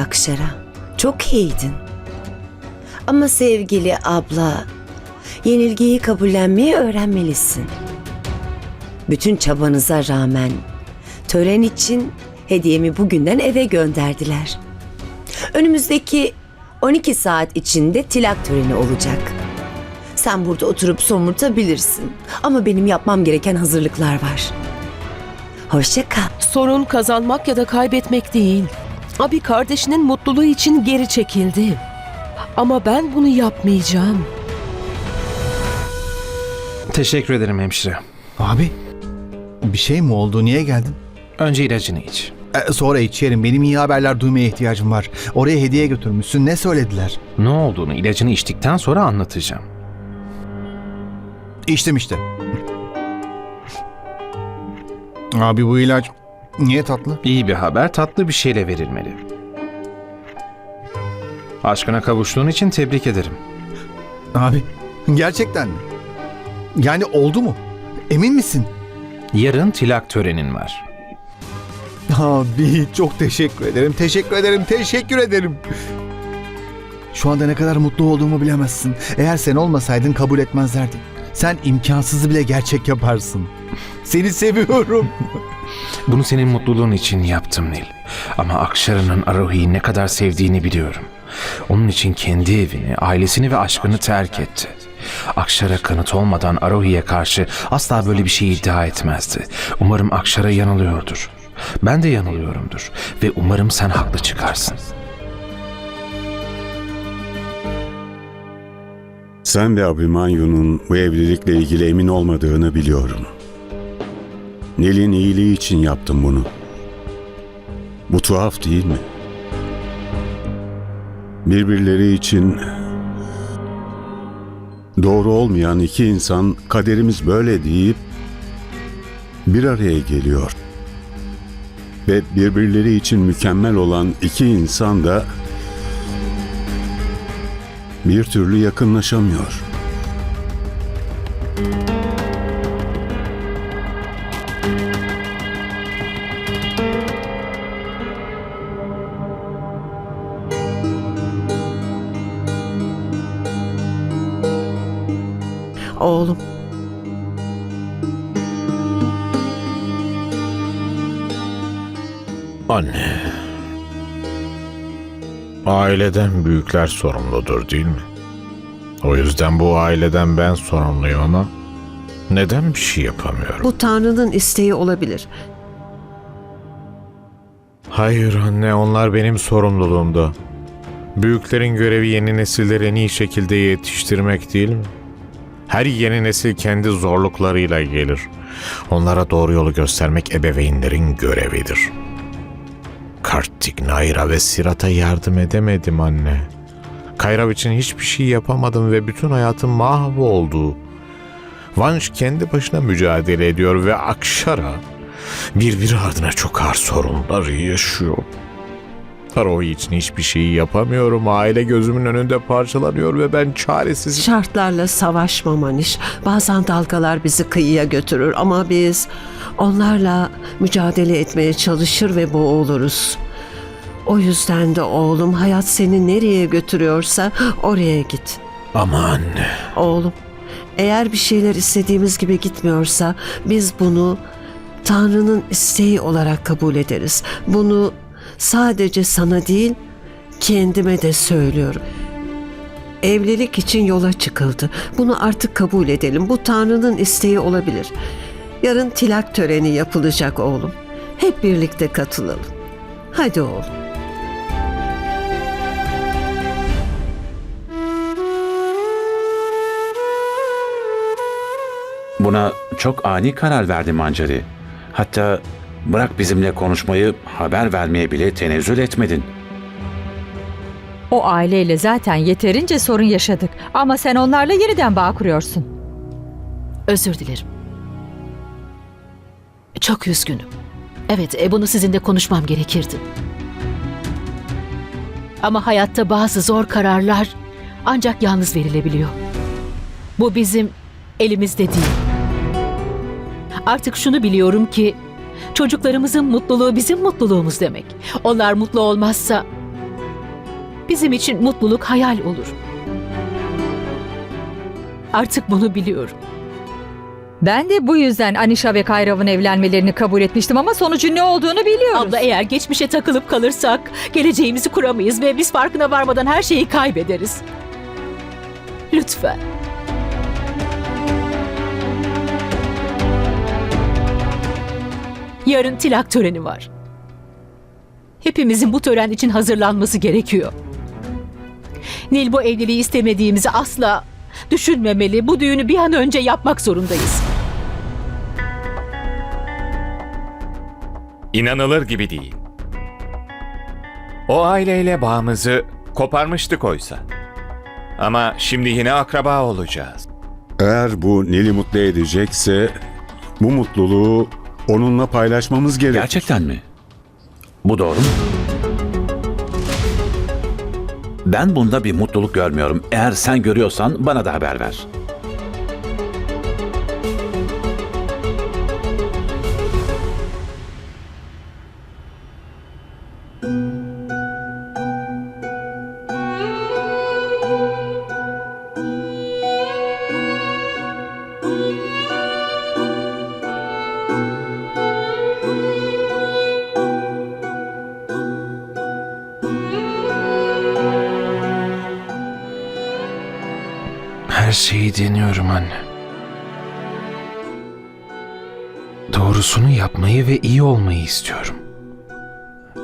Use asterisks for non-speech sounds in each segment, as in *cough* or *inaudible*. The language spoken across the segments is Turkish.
Akşara. Çok iyiydin. Ama sevgili abla, yenilgiyi kabullenmeyi öğrenmelisin. Bütün çabanıza rağmen tören için hediyemi bugünden eve gönderdiler. Önümüzdeki 12 saat içinde tilak töreni olacak. Sen burada oturup somurtabilirsin. Ama benim yapmam gereken hazırlıklar var. Hoşça kal. Sorun kazanmak ya da kaybetmek değil. Abi kardeşinin mutluluğu için geri çekildi. Ama ben bunu yapmayacağım. Teşekkür ederim hemşire. Abi bir şey mi oldu? Niye geldin? Önce ilacını iç. E, sonra içerim. Benim iyi haberler duymaya ihtiyacım var. Oraya hediye götürmüşsün. Ne söylediler? Ne olduğunu ilacını içtikten sonra anlatacağım. İçtim işte. Abi bu ilaç niye tatlı? İyi bir haber tatlı bir şeyle verilmeli. Aşkına kavuştuğun için tebrik ederim. Abi gerçekten mi? Yani oldu mu? Emin misin? Yarın tilak törenin var. Abi çok teşekkür ederim. Teşekkür ederim. Teşekkür ederim. Şu anda ne kadar mutlu olduğumu bilemezsin. Eğer sen olmasaydın kabul etmezlerdi. Sen imkansızı bile gerçek yaparsın. Seni seviyorum. Bunu senin mutluluğun için yaptım Nil. Ama Akşara'nın Arohi'yi ne kadar sevdiğini biliyorum. Onun için kendi evini, ailesini ve aşkını terk etti. Akşara kanıt olmadan Arohi'ye karşı asla böyle bir şey iddia etmezdi. Umarım Akşara yanılıyordur. Ben de yanılıyorumdur ve umarım sen haklı çıkarsın. Sen ve Abimanyu'nun bu evlilikle ilgili emin olmadığını biliyorum. Nil'in iyiliği için yaptım bunu. Bu tuhaf değil mi? Birbirleri için doğru olmayan iki insan kaderimiz böyle deyip bir araya geliyor. Ve birbirleri için mükemmel olan iki insan da bir türlü yakınlaşamıyor. Oğlum, Anne. Aileden büyükler sorumludur değil mi? O yüzden bu aileden ben sorumluyum ama neden bir şey yapamıyorum? Bu Tanrı'nın isteği olabilir. Hayır anne onlar benim sorumluluğumda. Büyüklerin görevi yeni nesilleri en iyi şekilde yetiştirmek değil mi? Her yeni nesil kendi zorluklarıyla gelir. Onlara doğru yolu göstermek ebeveynlerin görevidir. Kartik, Naira ve Sirat'a yardım edemedim anne. Kayrav için hiçbir şey yapamadım ve bütün hayatım mahvoldu. Vanş kendi başına mücadele ediyor ve Akşara birbiri ardına çok ağır sorunlar yaşıyor. Paroğu için hiçbir şeyi yapamıyorum. Aile gözümün önünde parçalanıyor ve ben çaresiz. Şartlarla savaşma Maniş. Bazen dalgalar bizi kıyıya götürür ama biz onlarla mücadele etmeye çalışır ve boğuluruz. O yüzden de oğlum hayat seni nereye götürüyorsa oraya git. Ama anne. Oğlum eğer bir şeyler istediğimiz gibi gitmiyorsa biz bunu Tanrı'nın isteği olarak kabul ederiz. Bunu sadece sana değil kendime de söylüyorum. Evlilik için yola çıkıldı. Bunu artık kabul edelim. Bu Tanrı'nın isteği olabilir. Yarın tilak töreni yapılacak oğlum. Hep birlikte katılalım. Hadi oğlum. Buna çok ani karar verdi Mancari. Hatta bırak bizimle konuşmayı, haber vermeye bile tenezzül etmedin. O aileyle zaten yeterince sorun yaşadık ama sen onlarla yeniden bağ kuruyorsun. Özür dilerim. Çok üzgünüm. Evet, e, bunu sizinle konuşmam gerekirdi. Ama hayatta bazı zor kararlar ancak yalnız verilebiliyor. Bu bizim elimizde değil. Artık şunu biliyorum ki çocuklarımızın mutluluğu bizim mutluluğumuz demek. Onlar mutlu olmazsa bizim için mutluluk hayal olur. Artık bunu biliyorum. Ben de bu yüzden Anisha ve Kayrav'ın evlenmelerini kabul etmiştim ama sonucun ne olduğunu biliyoruz. Abla eğer geçmişe takılıp kalırsak geleceğimizi kuramayız ve biz farkına varmadan her şeyi kaybederiz. Lütfen. Yarın tilak töreni var. Hepimizin bu tören için hazırlanması gerekiyor. Nil bu evliliği istemediğimizi asla düşünmemeli. Bu düğünü bir an önce yapmak zorundayız. İnanılır gibi değil. O aileyle bağımızı koparmıştık oysa. Ama şimdi yine akraba olacağız. Eğer bu Nil'i mutlu edecekse bu mutluluğu onunla paylaşmamız gerek. Gerçekten mi? Bu doğru mu? Ben bunda bir mutluluk görmüyorum. Eğer sen görüyorsan bana da haber ver. Her şeyi deniyorum anne. Doğrusunu yapmayı ve iyi olmayı istiyorum.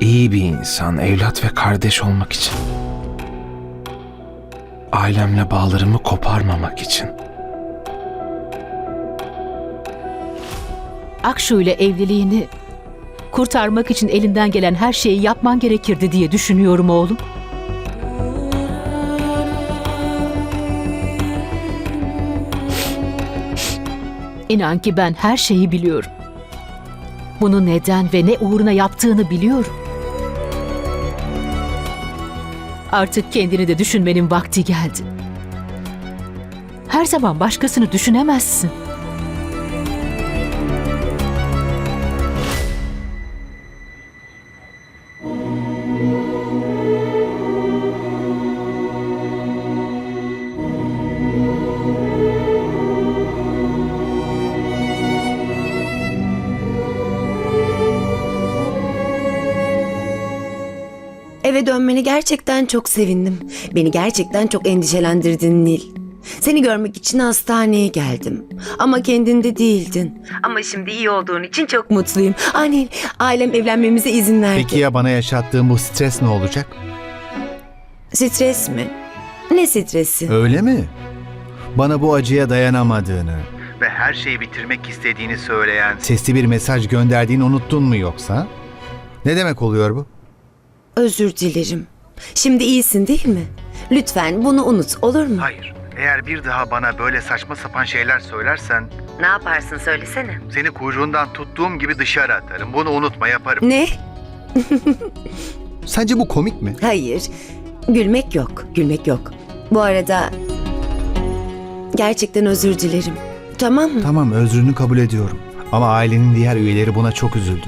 İyi bir insan, evlat ve kardeş olmak için. Ailemle bağlarımı koparmamak için. Akşu ile evliliğini kurtarmak için elinden gelen her şeyi yapman gerekirdi diye düşünüyorum oğlum. İnan ki ben her şeyi biliyorum. Bunu neden ve ne uğruna yaptığını biliyorum. Artık kendini de düşünmenin vakti geldi. Her zaman başkasını düşünemezsin. Eve dönmeni gerçekten çok sevindim. Beni gerçekten çok endişelendirdin Nil. Seni görmek için hastaneye geldim. Ama kendinde değildin. Ama şimdi iyi olduğun için çok mutluyum. Ah Nil, ailem evlenmemize izin verdi. Peki ya bana yaşattığın bu stres ne olacak? Stres mi? Ne stresi? Öyle mi? Bana bu acıya dayanamadığını ve her şeyi bitirmek istediğini söyleyen sesli bir mesaj gönderdiğini unuttun mu yoksa? Ne demek oluyor bu? Özür dilerim. Şimdi iyisin değil mi? Lütfen bunu unut olur mu? Hayır. Eğer bir daha bana böyle saçma sapan şeyler söylersen Ne yaparsın söylesene. seni kuyruğundan tuttuğum gibi dışarı atarım. Bunu unutma yaparım. Ne? *laughs* Sence bu komik mi? Hayır. Gülmek yok. Gülmek yok. Bu arada gerçekten özür dilerim. Tamam mı? Tamam özrünü kabul ediyorum. Ama ailenin diğer üyeleri buna çok üzüldü.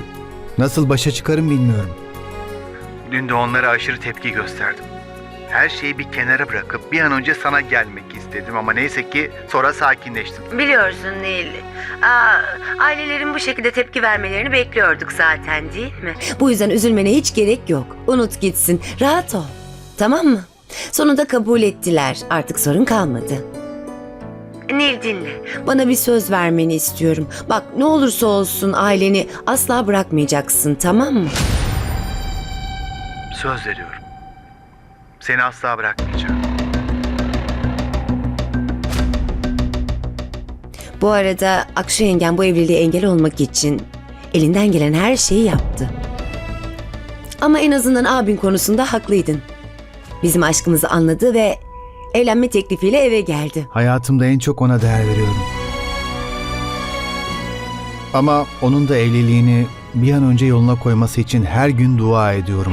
Nasıl başa çıkarım bilmiyorum. Dün de onlara aşırı tepki gösterdim. Her şeyi bir kenara bırakıp bir an önce sana gelmek istedim ama neyse ki sonra sakinleştim. Biliyorsun Nil. Aa, ailelerin bu şekilde tepki vermelerini bekliyorduk zaten değil mi? Bu yüzden üzülmene hiç gerek yok. Unut gitsin. Rahat ol. Tamam mı? Sonunda kabul ettiler. Artık sorun kalmadı. Nil dinle. Bana bir söz vermeni istiyorum. Bak ne olursa olsun aileni asla bırakmayacaksın tamam mı? Söz veriyorum. Seni asla bırakmayacağım. Bu arada Akşu yengen bu evliliğe engel olmak için elinden gelen her şeyi yaptı. Ama en azından abin konusunda haklıydın. Bizim aşkımızı anladı ve evlenme teklifiyle eve geldi. Hayatımda en çok ona değer veriyorum. Ama onun da evliliğini bir an önce yoluna koyması için her gün dua ediyorum.